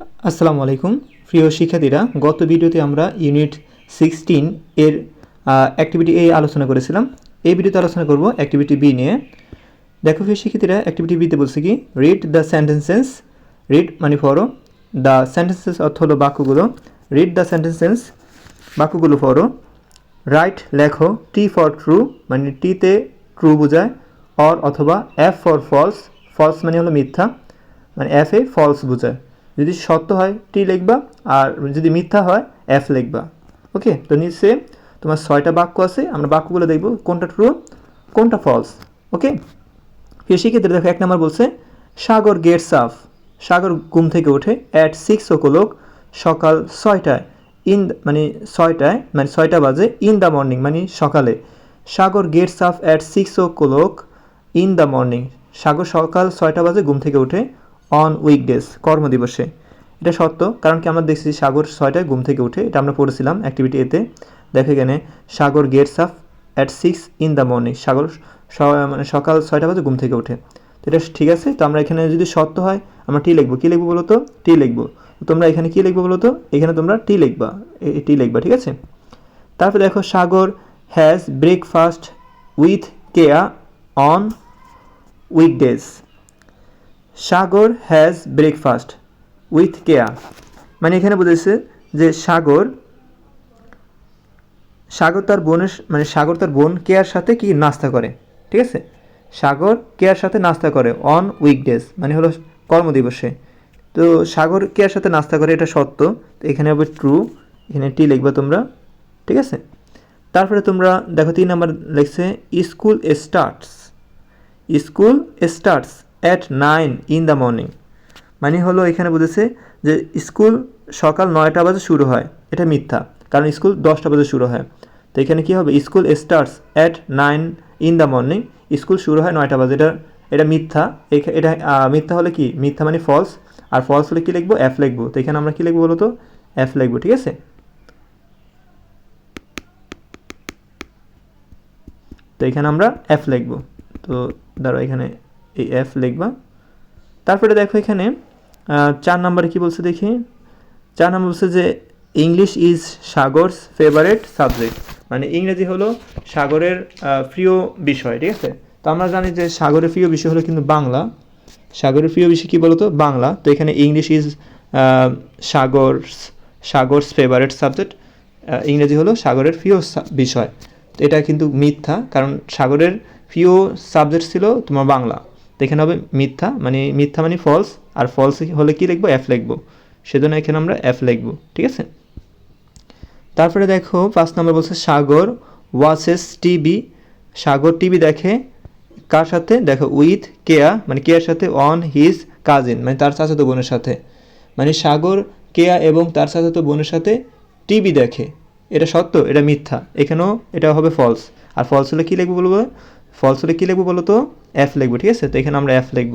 আসসালামু আলাইকুম। প্রিয় শিক্ষার্থীরা, গত ভিডিওতে আমরা ইউনিট সিক্সটিন এর অ্যাক্টিভিটি এ আলোচনা করেছিলাম। এই ভিডিওতে আলোচনা করব অ্যাক্টিভিটি বি নিয়ে। দেখো প্রিয় শিক্ষার্থীরা অ্যাক্টিভিটি বিতে বলছে কি রিড দ্য সেন্টেন্সেস রিড মানে ফরো দ্য সেন্টেন্সেস অর্থ হলো বাক্যগুলো। রিড দ্য সেন্টেন্সেস বাক্যগুলো ফরো রাইট লেখো টি ফর ট্রু মানে টিতে ট্রু বোঝায়। অর অথবা এফ ফর ফলস ফলস মানে হলো মিথ্যা। মানে এফ এ ফলস বোঝায়। যদি সত্য হয় টি লিখবা, আর যদি মিথ্যা হয় এফ লিখবা। ওকে তো নিচে তোমার ছয়টা বাক্য আছে, আমরা বাক্যগুলো দেখব, কোনটা ট্রু কোনটা ফলস ওকে সেক্ষেত্রে দেখো, এক নম্বর বলছে, সাগর গেটস আপ সাগর ঘুম থেকে ওঠে অ্যাট সিক্স ও ক্লোক সকাল ছয়টায়। ইন মানে ছয়টায় মানে ছয়টা বাজে ইন দ্য মর্নিং মানে সকালে। Sagar gets up at six o'clock in the morning Sagar সকাল ছয়টা বাজে, ঘুম থেকে ওঠে অন উইকডেজ কর্মদিবসে। এটা সত্য, কারণ কি আমরা দেখছি সাগর ছয়টায় ঘুম থেকে উঠে, এটা আমরা পড়েছিলাম অ্যাক্টিভিটি এতে দেখো এখানে, Sagar gets up at six in the morning Sagar মানে সকাল ছয়টা বাজে ঘুম থেকে ওঠে তো এটা ঠিক আছে, তো আমরা এখানে যদি সত্য হয়, আমরা টি লিখব। কী লিখব বলো তো টি লিখব তোমরা এখানে কী লিখব বলো তো এখানে তোমরা টি লিখবা টি লিখবা, ঠিক আছে? তারপর দেখো, Sagar has breakfast with Keya on weekdays Sagar has breakfast with Keya মানে এখানে বুঝেছে যে সাগর সাগর তার বোনের মানে সাগর তার বোন কেয়ার সাথে কি নাস্তা করে, ঠিক আছে? সাগর কেয়ার সাথে নাস্তা করে অন উইকডেজ মানে হলো কর্মদিবসে। তো সাগর কেয়ার সাথে নাস্তা করে, এটা সত্য, তো এখানে হবে ট্রু এখানে টি লিখবা তোমরা, ঠিক আছে? তারপরে তোমরা দেখো তিন নাম্বার লিখছে school starts school starts at nine in the morning মানে হলো এখানে বুঝেছে যে স্কুল সকাল নয়টা বাজে শুরু হয়। এটা মিথ্যা। কারণ স্কুল দশটা বাজে শুরু হয়। তো এখানে কী হবে? School starts at nine in the morning school শুরু হয় নয়টা বাজে। এটা এটা মিথ্যা। এটা মিথ্যা হলে কি? মিথ্যা মানে ফলস আর ফলস হলে কী লিখব? এফ লিখব। তো এখানে আমরা কী লিখব বলো তো এফ লিখব, ঠিক আছে? তো এখানে আমরা এফ লিখব। তো ধরো এখানে এই এফ লিখবা। তারপরে দেখো এখানে চার নম্বরে কি বলছে দেখি? চার নম্বর বলছে যে English is Sagar's favourite subject মানে ইংরেজি হলো সাগরের প্রিয় বিষয়, ঠিক আছে? তো আমরা জানি যে সাগরের প্রিয় বিষয় হলো কিন্তু বাংলা। সাগরের প্রিয় বিষয় কী বলতো? বাংলা। তো এখানে English is Sagar's Sagar's favourite subject ইংরেজি হলো সাগরের প্রিয় বিষয়। এটা কিন্তু মিথ্যা, কারণ সাগরের প্রিয় সাবজেক্ট ছিল তোমার বাংলা। এখানে হবে মিথ্যা মানে মিথ্যা মানে ফলস আর ফলস হলে কি লিখব? এফ লিখব। সেজন্য এখানে আমরা এফ লিখব, ঠিক আছে? তারপরে দেখো, পাঁচ নম্বর বলছে Sagar watches TV Sagar TV দেখে কার সাথে? দেখো উইথ কেয়া মানে কেয়ার সাথে অন হিজ কাজিন মানে তার চাচাতো বোনের সাথে। মানে সাগর কেয়া এবং তার চাচাতো বোনের সাথে টিভি দেখে। এটা সত্য? এটা মিথ্যা? এখানেও এটা হবে ফলস আর ফলস হলে কী লিখব বলব? ফলস হলে কী লিখব বলো তো এফ লিখব, ঠিক আছে? তো এখানে আমরা এফ লিখব।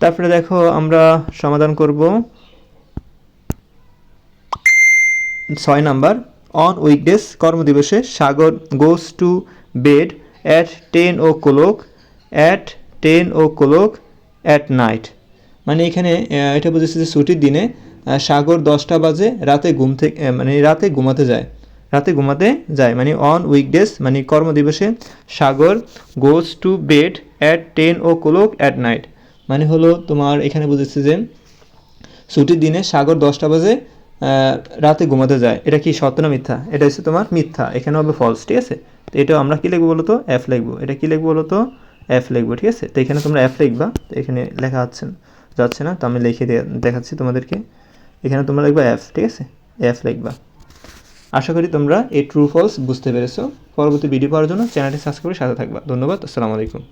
তারপরে দেখো আমরা সমাধান করব ছয় number. On weekdays কর্মদিবসে Sagar goes to bed at ten o'clock at ten o'clock at night মানে এখানে এটা বুঝেছে যে ছুটির দিনে সাগর দশটা বাজে, রাতে ঘুম থেকে মানে রাতে ঘুমাতে যায়। রাতে ঘুমাতে যায়। মানে অন উইকডেজ মানে কর্মদিবসে Sagar goes to bed at ten o'clock at night মানে হলো তোমার এখানে বুঝেছে যে ছুটির দিনে সাগর দশটা বাজে রাতে ঘুমাতে যায়। এটা কি সত্য না মিথ্যা? এটা হচ্ছে তোমার মিথ্যা। এখানে হবে ফলস ঠিক আছে? তো এটা আমরা কি লিখব বলো তো এফ লিখব। এটা কি লিখব বলো তো এফ লিখব, ঠিক আছে? তো এখানে তোমরা এফ লিখবা। তো এখানে লেখা না, যাচ্ছে না। তো আমি লিখে দেখাচ্ছি তোমাদেরকে। এখানে তোমরা লিখবা অ্যাফ ঠিক আছে? এফ লিখবা। আশা করি তোমরা এই ট্রু ফলস বুঝতে পেরেছ। পরবর্তী ভিডিও পাওয়ার জন্য চ্যানেলটি সাবস্ক্রাইব করে সাথে থাকবা। ধন্যবাদ, আসসালামু আলাইকুম।